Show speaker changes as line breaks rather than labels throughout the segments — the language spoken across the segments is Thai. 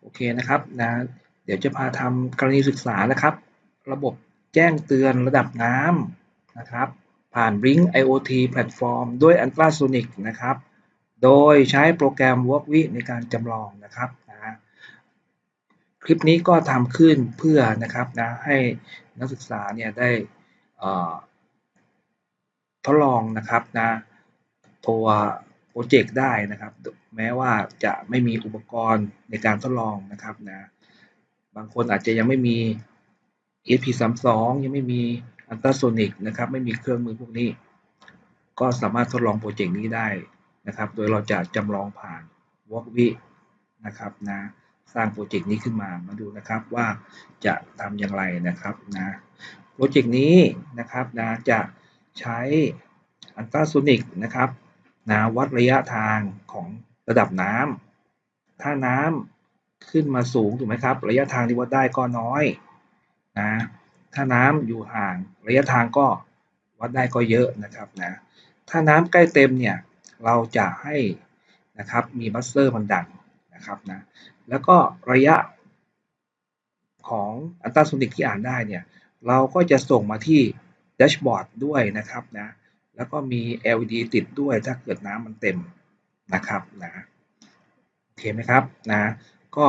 โอเคนะครับนะเดี๋ยวจะพาทำกรณีศึกษานะครับ ระบบแจ้งเตือนระดับน้ำนะครับ ผ่าน Blink IoT แพลตฟอร์มด้วย Ultrasonic นะครับ โดยใช้โปรแกรม Workwi ในการจำลองนะครับนะคลิปนี้ก็ทำขึ้นเพื่อนะครับนะให้นักศึกษาเนี่ยได้ทดลองนะครับนะตัว โปรเจกต์ได้นะครับ แม้ว่าจะไม่มีอุปกรณ์ในการทดลองนะครับนะบางคนอาจจะยังไม่มี ESP32 ยังไม่มีอัลตราโซนิกนะครับ ไม่มีเครื่องมือพวกนี้ ก็สามารถทดลองโปรเจกต์นี้ได้นะครับ โดยเราจะจำลองผ่าน w o r k v i นะครับนะสร้างโปรเจกต์นี้ขึ้นมามาดูนะครับว่าจะทำอย่างไรนะครับนะโปรเจกต์นี้นะครับนะจะใช้อัลตราโซนิกนะครับ นะวัดระยะทางของระดับน้ำถ้าน้ำขึ้นมาสูงถูกไหมครับ ระยะทางที่วัดได้ก็น้อยนะถ้าน้ำอยู่ห่างระยะทางก็วัดได้ก็เยอะนะครับนะถ้าน้ำใกล้เต็มเนี่ยเราจะให้นะครับมีบัสเซอร์มันดังนะครับนะแล้วก็ระยะของอัลตราโซนิกที่อ่านได้เนี่ยเราก็จะส่งมาที่แดชบอร์ดด้วยนะครับนะ แล้วก็มี LED ติดด้วยถ้าเกิดน้ำมันเต็มนะครับนะโอเคไหมครับนะก็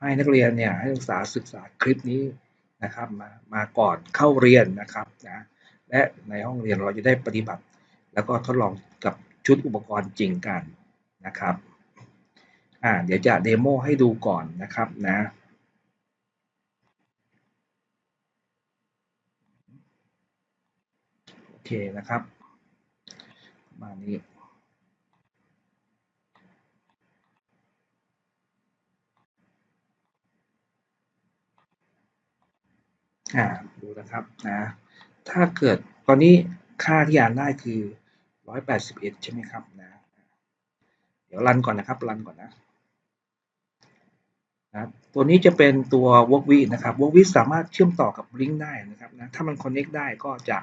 ให้นักเรียนเนี่ยให้ศึกษาศึกษาคลิปนี้นะครับมามาก่อนเข้าเรียนนะครับนะและในห้องเรียนเราจะได้ปฏิบัติ แล้วก็ทดลองกับชุดอุปกรณ์จริงกันนะครับอ่าเดี๋ยวจะเดโมให้ดูก่อนนะครับนะโอเคนะครับ มานี้อ่าดูนะครับนะถ้าเกิดตอนนี้ค่าที่อ่านได้คือ 181 ใช่ไหมครับนะเดี๋ยวรันก่อนนะครับรันก่อนนะนะตัวนี้จะเป็นตัว Workvi นะครับ Workvi สามารถเชื่อมต่อกับ Link ได้นะครับนะถ้ามัน Connect ได้ก็จะ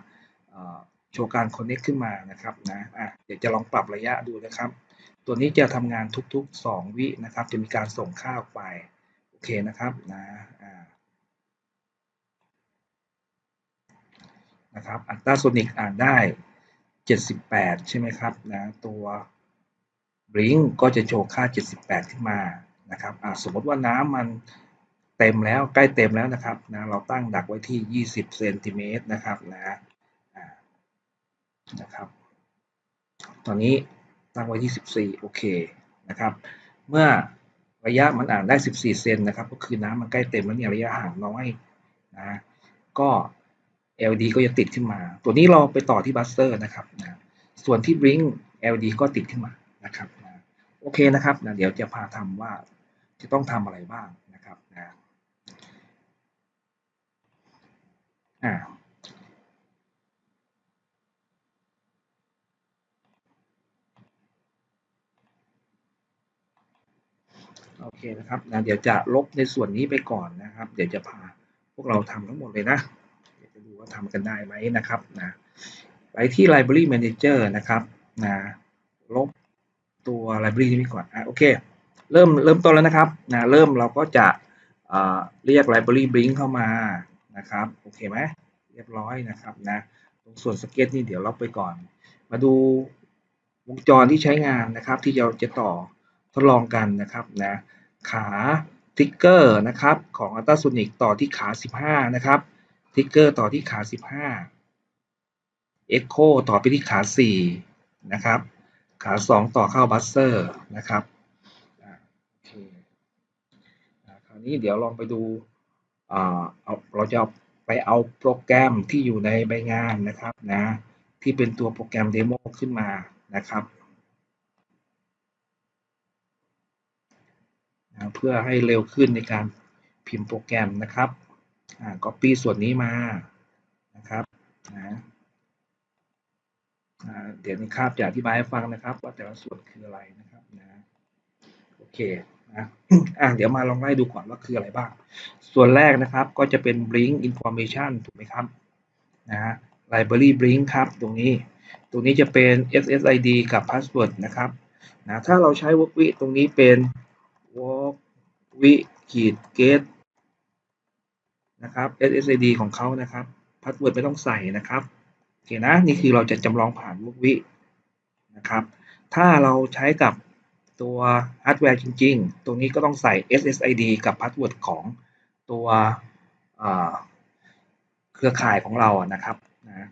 ชว์การ Connect ขึ้นมานะครับนะอะเดี๋ยวจะลองปรับระยะดูนะครับ ตัวนี้จะทำงานทุกๆ 2 วินะครับ จะมีการส่งค่าออกไป โอเคนะครับนะอ่านะครับอัลตราโซนิกอ่านได้ 78 ใช่ไหมครับนะตัวบลิงก็จะโชว์ค่า 78 ขึ้นมานะครับสมมติว่าน้ำมันเต็มแล้วใกล้เต็มแล้วนะครับนะเราตั้งดักไว้ที่ 20 เซนติเมตรนะครับนะ นะครับ ตอนนี้ตั้งไว้ที่ 14 โอเคนะครับ เมื่อระยะมันอ่านได้ 14 เซนนะครับ ก็คือน้ำมันใกล้เต็มแล้วเนี่ยระยะห่างน้อยนะก็ LD ก็จะติดขึ้นมา ตัวนี้เราไปต่อที่บัสเตอร์นะครับนะส่วนที่ Blink LD ก็ติดขึ้นมานะครับนะโอเคนะครับนะเดี๋ยวจะพาทำว่าจะต้องทำอะไรบ้างนะครับนะอ่า โอเคนะครับนะเดี๋ยวจะลบในส่วนนี้ไปก่อนนะครับ เดี๋ยวจะพาพวกเราทำทั้งหมดเลยนะเดี๋ยวจะดูว่าทำกันได้ไหมนะครับนะไปที่ Library Manager นะครับนะลบตัว Library นี้ก่อนอะโอเค เริ่มเริ่มต้นแล้วนะครับนะเริ่มเราก็จะเรียก library blink เข้ามานะครับโอเคไหมเรียบร้อยนะครับนะตรงส่วนสเก็ตนี่เดี๋ยวเราไปก่อน มาดูวงจรที่ใช้งานนะครับ ที่เราจะต่อทดลองกันนะครับนะ ขาทิกเกอร์นะครับของ Ultrasonic ต่อที่ขา 15 นะครับทิกเกอร์ต่อที่ขา 15 Echo ต่อไปที่ขา 4 นะครับ ขา 2 ต่อเข้าบัสเซอร์นะครับนนี้เดี๋ยวลองไปดูเอาเราจะไปเอาโปรแกรมที่อยู่ในใบงานนะครับนะที่เป็นตัวโปรแกรมเดโมขึ้นมานะครับ นะเพื่อให้เร็วขึ้นในการพิมพ์โปรแกรมนะครับอ่า copy ส่วนนี้มานะครับนะเดี๋ยวนี้ครับจะอธิบายให้ฟังนะครับ ว่าแต่ละส่วนคืออะไรนะครับนะโอเคนะอะเดี๋ยวมาลองไล่ดูก่อนว่าคืออะไรบ้าง ส่วนแรกนะครับก็จะเป็น blink information ถูกไหมครับนะฮะ library blink ครับตรงนี้ ตรงนี้จะเป็น SSID กับ password นะครับนะถ้าเราใช้ workvi ตรงนี้เป็น workvi ขีด get นะครับ SSID ของเขานะครับพาสเวิร์ดไม่ต้องใส่นะครับโอเคนะนี่คือเราจะจำลองผ่านลูกวินะครับ ถ้าเราใช้กับตัวฮาร์ดแวร์จริง ๆ ตรงนี้ก็ต้องใส่ SSID กับพาสเวิร์ดของตัวเครือข่ายของเรานะครับนะ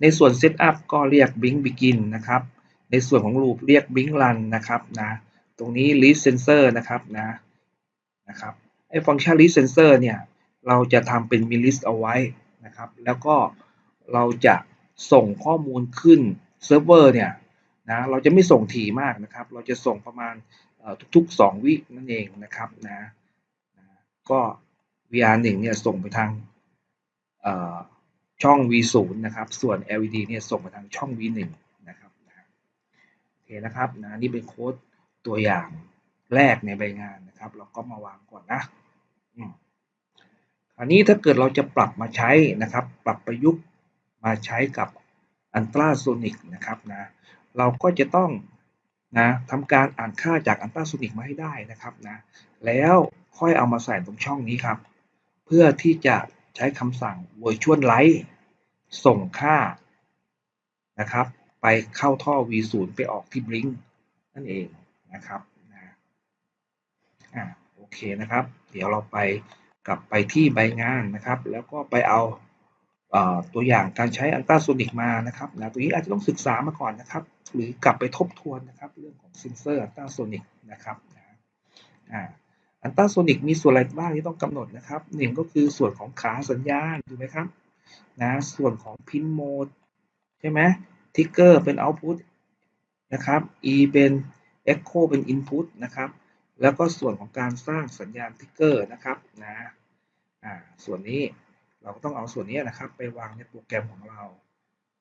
ในส่วน Setup ก็เรียก Blink Begin นะครับ ในส่วนของ Loop เรียก Blink Run นะครับนะ ตรงนี้ Lead Sensor นะครับนะนะครับไอ้ฟังก์ชัน Lead Sensor เนี่ย เราจะทำเป็น m i l i s เอาไว้นะครับ แล้วก็เราจะส่งข้อมูลขึ้นเซิร์ฟเวอร์เนี่ยนะเราจะไม่ส่งถี่มากนะครับ เราจะส่งประมาณทุกๆ 2 วินั่นเองนะครับนะก็ VR1 เนี่ยส่งไปทางช่อง V0 นะครับ ส่วน LED เนี่ยส่งไปทางช่อง V1 นะครับโอเคนะครับนะนี่เป็นโค้ด ตัวอย่างแรกในใบงานนะครับ เราก็มาวางก่อนนะอันนี้ถ้าเกิดเราจะปรับมาใช้นะครับ ปรับประยุกต์มาใช้กับอันตราโซนิกนะครับนะเราก็จะต้องนะทำการอ่านค่าจากอันตราโซนิกมาให้ได้นะครับนะแล้วค่อยเอามาใส่ตรงช่องนี้ครับ เพื่อที่จะใช้คำสั่ง virtual light ส่งค่านะครับ ไปเข้าท่อ V0 ไปออกที่ blink นั่นเอง นะครับนะอ่าโอเคนะครับ เดี๋ยวเราไปกลับไปที่ใบงานนะครับ แล้วก็ไปเอาตัวอย่างการใช้อันตราโซนิกมานะครับนะตัวนี้อาจจะต้องศึกษามาก่อนนะครับ หรือกลับไปทบทวนนะครับ เรื่องของเซนเซอร์อันตราโซนิกนะครับนะอ่าอันตราโซนิกมีส่วนอะไรบ้างที่ต้องกำหนดนะครับหนึ่งก็คือส่วนของขาสัญญาณถูกไหมครับนะส่วนของพินโหมดใช่ไหมทิกเกอร์เป็นเอาต์พุตนะครับ E เป็น Echo เป็น Input นะครับ แล้วก็ส่วนของการสร้างสัญญาณทิกเกอร์นะครับนะอ่าส่วนนี้เราก็ต้องเอาส่วนนี้นะครับ ไปวางในโปรแกรมของเรา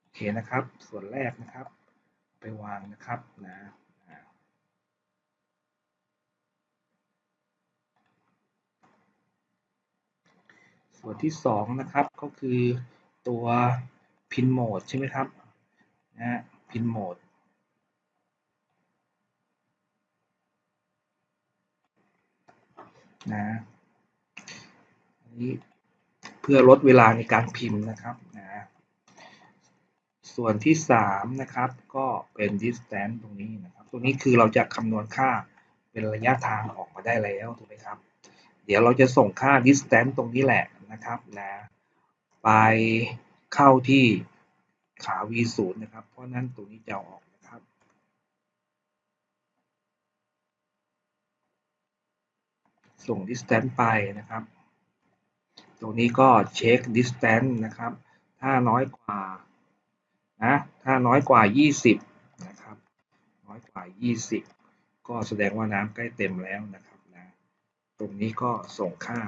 โอเคนะครับ ส่วนแรกนะครับ ไปวางนะครับนะส่วนที่ 2 นะครับก็คือตัวพินโหมดใช่ไหมครับนะพินโหมด นะอันนี้เพื่อลดเวลาในการพิมพ์นะครับนะส่วนที่ 3 นะครับ ก็เป็น distance ตรงนี้นะครับ ตรงนี้คือเราจะคำนวณค่าเป็นระยะทางออกมาได้แล้วถูกไหมครับ เดี๋ยวเราจะส่งค่า distance ตรงนี้แหละนะครับนะไปเข้าที่ขา V0 นะครับ เพราะนั้นตรงนี้จะออกนะครับ ส่ง distance ไปนะครับ ตรงนี้ก็เช็ค distance นะครับ ถ้าน้อยกว่านะถ้าน้อยกว่า 20 นะครับ น้อยกว่า 20 ก็แสดงว่าน้ำใกล้เต็มแล้วนะครับนะตรงนี้ก็ส่งค่า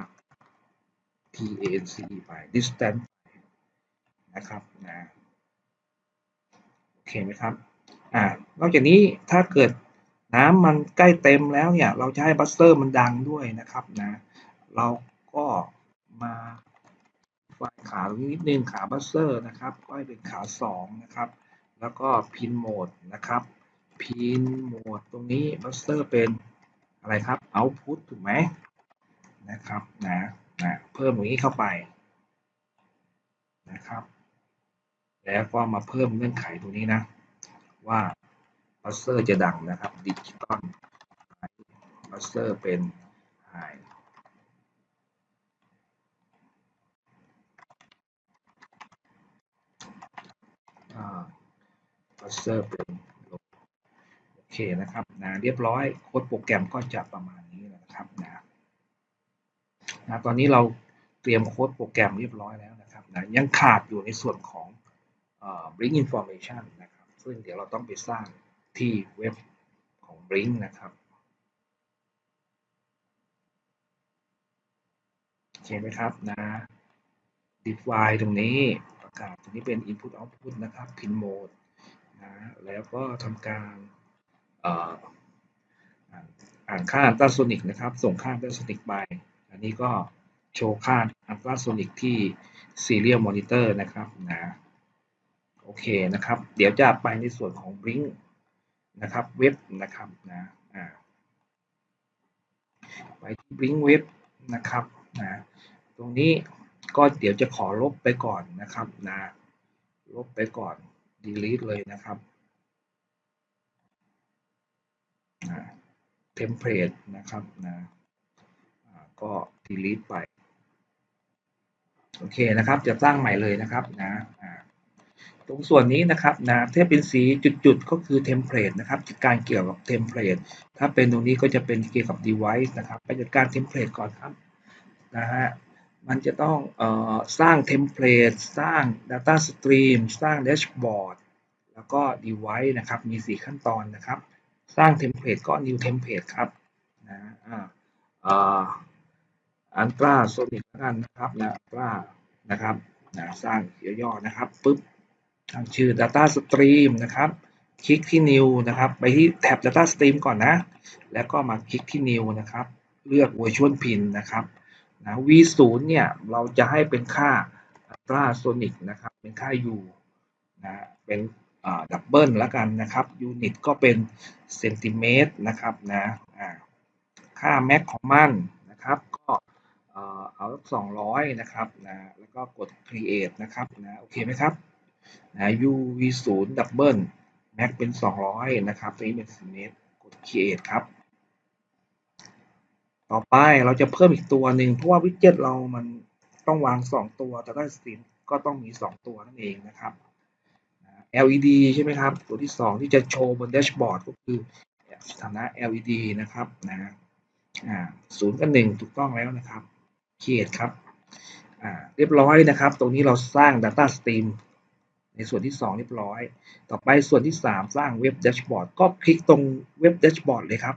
TANC ไป distance นะครับนะโอเคไหมครับอ่านอกจากนี้ถ้าเกิด น้ำมันใกล้เต็มแล้วเนี่ย เราจะให้บัสเซอร์มันดังด้วยนะครับนะ เราก็มาไฟขาตรงนี้นิดนึงขาบัสเซอร์นะครับก็ให้เป็นขา2นะครับ แล้วก็พินโหมดนะครับพินโหมดตรงนี้บัสเซอร์เป็นอะไรครับเอาพุตถูกไหมนะครับนะนะเพิ่มตรงนี้เข้าไปนะครับ แล้วก็มาเพิ่มเงื่อนไขตรงนี้นะ ว่า บัสเซอร์จะดังนะครับดิจิตอลบัสเซอร์เป็นไฮบัสเซอร์เป็นโอเคนะครับนะเรียบร้อยโค้ดโปรแกรมก็จะประมาณนี้นะครับนะนะตอนนี้เราเตรียมโค้ดโปรแกรมเรียบร้อยแล้วนะครับนะยังขาดอยู่ในส่วนของ Blink Information นะครับ ซึ่งเดี๋ยวเราต้องไปสร้าง ที่เว็บของ Blink นะครับเห็นไหมครับนะ define ตรงนี้ประกาศตรงนี้เป็น input output นะครับ pin mode นะแล้วก็ทำการอ่านค่าอัลตราโซนิกนะครับ ส่งค่าอัลตราโซนิกไป อันนี้ก็โชว์ค่าอัลตราโซนิกที่ Serial Monitor นะครับนะโอเคนะครับ เดี๋ยวจะไปในส่วนของ Blink นะครับเว็บนะครับนะอ่าไปที่ Blink Web นะครับนะตรงนี้ก็เดี๋ยวจะขอลบไปก่อนนะครับนะลบไปก่อน delete เลยนะครับเทมเพลตนะครับนะอ่าก็ delete ไป โอเคนะครับ จะสร้างใหม่เลยนะครับนะอ่า ตรงส่วนนี้นะครับนะถ้าเป็นสีจุดๆ ก็คือเทมเพลตนะครับจัดการเกี่ยวกับเทมเพลตถ้าเป็นตรงนี้ก็จะเป็นเกี่ยวกับ device นะครับไปจัดการเทมเพลตก่อนครับนะฮะมันจะต้องออสร้างเทมเพลตสร้าง Data Stream สร้าง Dashboard แล้วก็ device นะครับ มี 4 ขั้นตอนนะครับ สร้างเทมเพลตก็ new template ครับนะอ่าอ่าอันตราโซนิกกันนะครับนะอันตรานะครับนะสร้างย่อๆนะครับปุ๊บ ตั้งชื่อ Data Stream นะครับ คลิกที่ New นะครับ ไปที่แท็บ Data Stream ก่อนนะ แล้วก็มาคลิกที่ New นะครับ เลือก Virtual Pin นะครับนะ V0 เนี่ย เราจะให้เป็นค่า ultrasonic นะครับ เป็นค่า U นะ เป็นดับเบิลแล้วกันนะครับ ยูนิตก็เป็นเซนติเมตรนะครับนะค่าแม็กของมันนะครับ ก็เอาสองร้อยนะครับนะ แล้วก็กด create นะครับนะ โอเคไหมครับ นะ UV0 ดับเบิลแม็กเป็น 200 นะครับตัวนี้เป็นเซนติเมตรกด create ครับ ต่อไปเราจะเพิ่มอีกตัวหนึ่งเพราะว่าวิดเจ็ตเรามันต้องวาง 2 ตัว แต่ถ้าสตรีมก็ต้องมี 2 ตัวนั่นเองนะครับ LED ใช่ไหมครับ ตัวที่ 2 ที่จะโชว์บนแดชบอร์ดก็คือสถานะ LED นะครับนะอ่าศูนย์กับหนึ่งถูกต้องแล้วนะครับเขียดครับอ่าเรียบร้อยนะครับ ตรงนี้เราสร้าง Data Stream ในส่วนที่ 2 เรียบร้อย ต่อไปส่วนที่ 3 สร้างเว็บแดชบอร์ดก็คลิกตรงเว็บแดชบอร์ดเลยครับ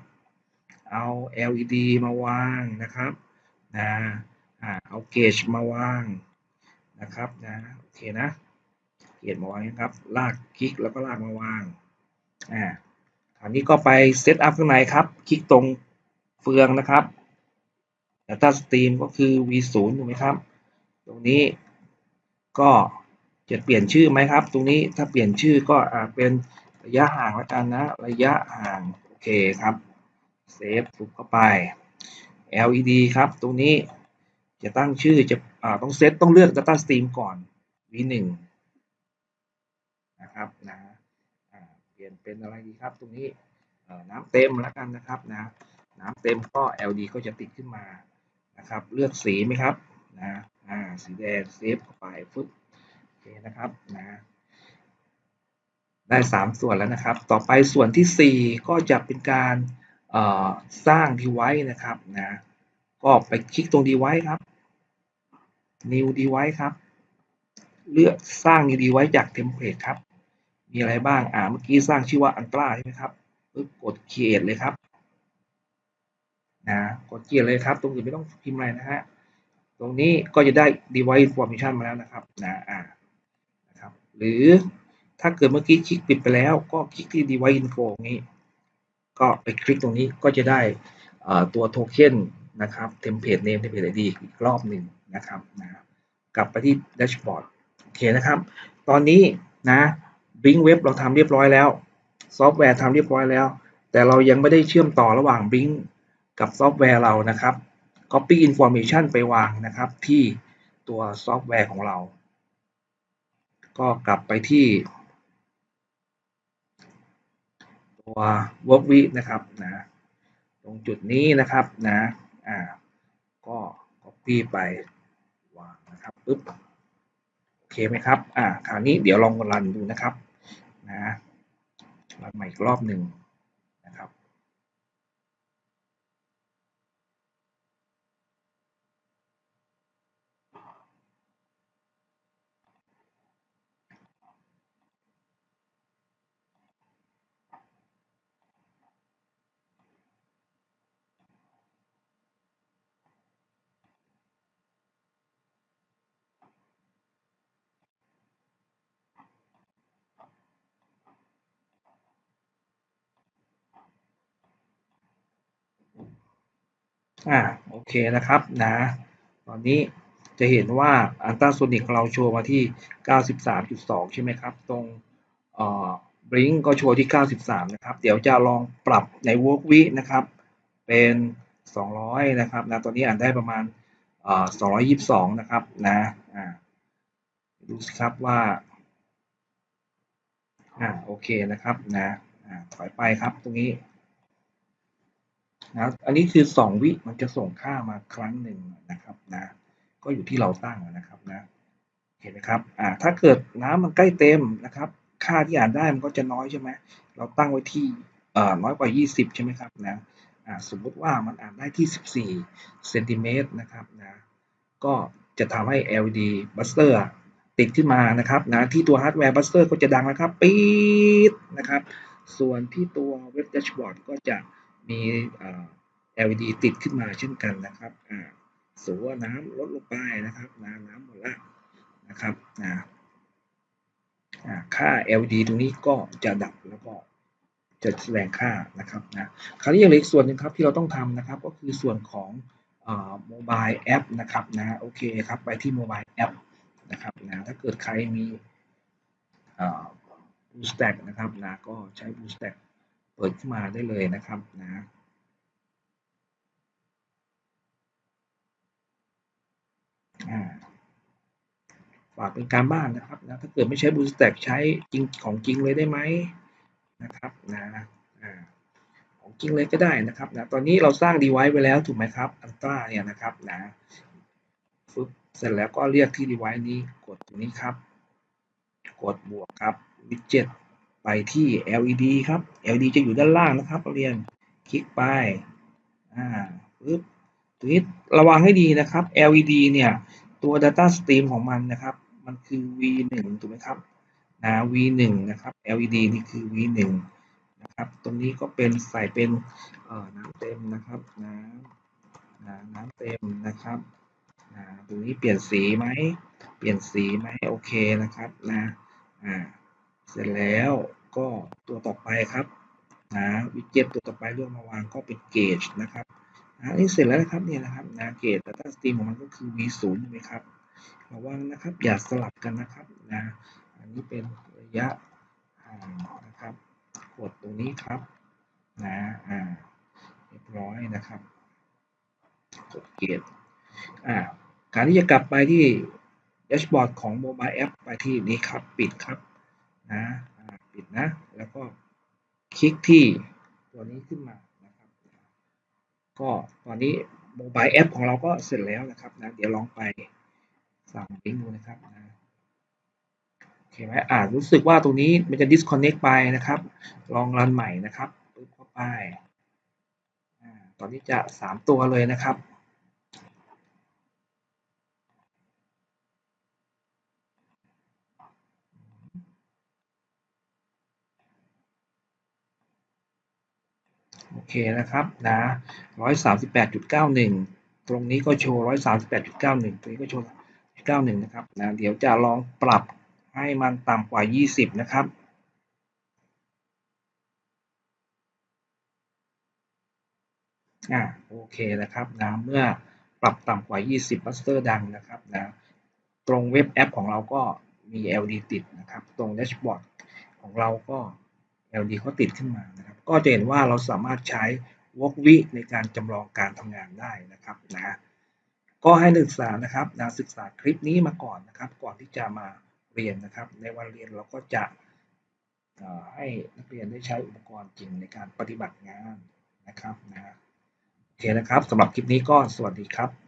เอา LED มาวางนะครับนะเอาเกจมาวางนะครับนะโอเคนะเกจมาวางนะครับ ลากคลิกแล้วก็ลากมาวางอ่าคราวนี้ก็ไปเซตอัพข้างในครับ คลิกตรงเฟืองนะครับ Data Stream ก็คือ V0 ถูกไหมครับ ตรงนี้ก็ จะเปลี่ยนชื่อไหมครับ ตรงนี้ถ้าเปลี่ยนชื่อก็อาจเป็นระยะห่างแล้วกันนะ ระยะห่างโอเคครับเซฟถูกเข้าไป LED ครับ ตรงนี้จะตั้งชื่อจะต้องเซตต้องเลือก Data Stream ก่อน V1 นะครับนะเปลี่ยนเป็นอะไรดีครับ ตรงนี้น้ำเต็มแล้วกันนะครับนะน้ำเต็มก็ LED ก็จะติดขึ้นมานะครับ เลือกสีไหมครับนะอ่าสีแดงเซฟเข้าไปฟึบ เคนะครับนะได้ 3 ส่วนแล้วนะครับ ต่อไปส่วนที่ 4 ก็จะเป็นการสร้าง device นะครับนะก็ไปคลิกตรง device ครับ new device ครับ เลือกสร้าง new device จาก template ครับ มีอะไรบ้างอ่าเมื่อกี้สร้างชื่อว่า Ultra ใช่ไหมครับกด create เลยครับนะกด create เลยครับ ตรงอื่นไม่ต้องพิมพ์อะไรนะฮะ ตรงนี้ก็จะได้ device information มาแล้วนะครับนะอ่า หรือถ้าเกิดเมื่อกี้คลิกปิดไปแล้วก็คลิกที่ device info นี้ ก็ไปคลิกตรงนี้ก็จะได้ตัวโทเค็นนะครับ template name template id อีกรอบหนึ่งนะครับนะกลับไปที่แดชบอร์ดโอเคนะครับ ตอนนี้นะ Blink Web เราทำเรียบร้อยแล้ว ซอฟต์แวร์ทำเรียบร้อยแล้ว แต่เรายังไม่ได้เชื่อมต่อระหว่าง Blink กับซอฟต์แวร์เรานะครับ Copy Information ไปวางนะครับที่ตัวซอฟต์แวร์ของเรา ก็กลับไปที่ตัว work w e นะครับนะตรงจุดนี้นะครับนะอ่าก็ copy ไปวางนะครับปึ๊บโอเคไหมครับอ่าคราวนี้เดี๋ยวลองรันดูนะครับนะรันใหม่อีกรอบหนึ่ง อ่าโอเคนะครับนะตอนนี้จะเห็นว่าอันตราโซนิกเราโชว์มาที่ 93.2 ใช่ไหมครับ ตรงเอ่อบริงก็โชว์ที่ 93 นะครับ เดี๋ยวจะลองปรับใน work w e นะครับ เป็น 200 นะครับนะตัวนี้อ่านได้ประมาณเอ่อ222 นะครับนะอ่าดูสิครับว่าอ่าโอเคนะครับนะอ่าถอยไปครับตรงนี้ นะอันนี้คือ 2 วิมันจะส่งค่ามาครั้งหนึ่งนะครับนะ ก็อยู่ที่เราตั้งนะครับนะ เห็นไหมครับอ่าถ้าเกิดน้ำมันใกล้เต็มนะครับ ค่าที่อ่านได้มันก็จะน้อยใช่ไหมเราตั้งไว้ที่เอ่อน้อยกว่า 20 ใช่ไหมครับนะอ่าสมมุติว่ามันอ่านได้ที่ 14เซนติเมตรนะครับนะก็จะทำให้ LED buster ติดขึ้นมานะครับนะที่ตัวฮาร์ดแวร์บัสเตอร์ก็จะดังนะครับ ปี๊ดนะครับ ส่วนที่ตัวเว็บแดชบอร์ดก็จะ มีเอ่อ LED ติดขึ้นมาเช่นกันนะครับอ่าสมมติว่าน้ำลดลงไปนะครับน้ำน้ำหมดล้วนะครับนะอ่าค่า LED ตรงนี้ก็จะดับแล้วก็จะแสดงค่านะครับนะคราวนี้ยังเหลืออีกส่วนหนึ่งครับที่เราต้องทำนะครับก็คือส่วนของโมบายแอปนะครับนะโอเคครับไปที่โมบายแอปนะครับนะถ้าเกิดใครมีบูสแต็กนะครับนะก็ใช้บูสแต็ก เปิดขึ้นมาได้เลยนะครับนะฝากเป็นการบ้านนะครับนะถ้าเกิดไม่ใช้บูสแต็กใช้จริงของจริงเลยได้ไหมนะครับนะของจริงเลยก็ได้นะครับนะตอนนี้เราสร้าง device ไว้แล้วถูกไหมครับอันตราเนี่ยนะครับนะฟึบเสร็จแล้วก็เรียกที่ device นี้กดตรงนี้ครับ กดบวกครับ widget ไปที่ LED ครับ LED จะอยู่ด้านล่างนะครับเรียน คลิกไป อ่าปึ๊บตัวนี้ระวังให้ดีนะครับ LED เนี่ย ตัว data stream ของมันนะครับ มันคือ V1 ถูกไหมครับ นะ V1 นะครับ LED นี่คือ V1 นะครับ ตรงนี้ก็เป็นใส่เป็นเอ่อน้ำเต็มนะครับ น้ำน้ำเต็มนะครับตรงนี้เปลี่ยนสีไหม เปลี่ยนสีไหมโอเคนะครับ นะ อ่า เสร็จแล้วก็ตัวต่อไปครับนะวิดเจ็ตตัวต่อไปเรื่องมาวางก็เป็นเกจนะครับนะนี่เสร็จแล้วนะครับเนี่ยนะครับนะเกจ Data Stream ของมันก็คือ V0 ใช่ไหมครับระวังนะครับอย่าสลับกันนะครับนะอันนี้เป็นระยะห่างนะครับกดตรงนี้ครับนะอ่าเรียบร้อยนะครับกดเกจอ่าการที่จะกลับไปที่แดชบอร์ดของโมบายแอปไปที่นี้ครับปิดครับ นะปิดนะ แล้วก็คลิกที่ตัวนี้ขึ้นมานะครับ ก็ตอนนี้โมบายแอปของเราก็เสร็จแล้วนะครับนะเดี๋ยวลองไปสั่งลิงก์ดูนะครับนะโอเคไหมอ่ารู้สึกว่าตรงนี้มันจะ disconnect ไปนะครับ ลองรันใหม่นะครับปึ๊บเข้าไปอ่าตอนนี้จะสามตัวเลยนะครับ โอเคนะครับนะร้อยสามสิบแปดจุดเก้าหนึ่งตรงนี้ก็โชว์ร้อยสามสิบแปดจุดเก้าหนึ่งตรงนี้ก็โชว์เก้าหนึ่งนะครับนะเดี๋ยวจะลองปรับให้มันต่ำกว่ายี่สิบนะครับอ่าโอเคนะครับนะเมื่อปรับต่ำกว่า 20บัสเตอร์ดังนะครับนะตรงเว็บแอปของเราก็มี LED ติดนะครับ ตรงแดชบอร์ดของเราก็ LED เขาติดขึ้นมานะครับก็จะเห็นว่าเราสามารถใช้วอกวิในการจำลองการทำงานได้นะครับนะก็ให้นักศึกษานะครับนะศึกษาคลิปนี้มาก่อนนะครับ ก่อนที่จะมาเรียนนะครับ ในวันเรียนเราก็จะให้นักเรียนได้ใช้อุปกรณ์จริงในการปฏิบัติงานนะครับนะโอเคนะครับสำหรับคลิปนี้ก็สวัสดีครับ